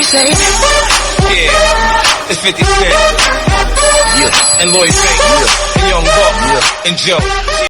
Yeah, it's 50 Cent. And Lloyd Banks. And Young Buck. And Joe.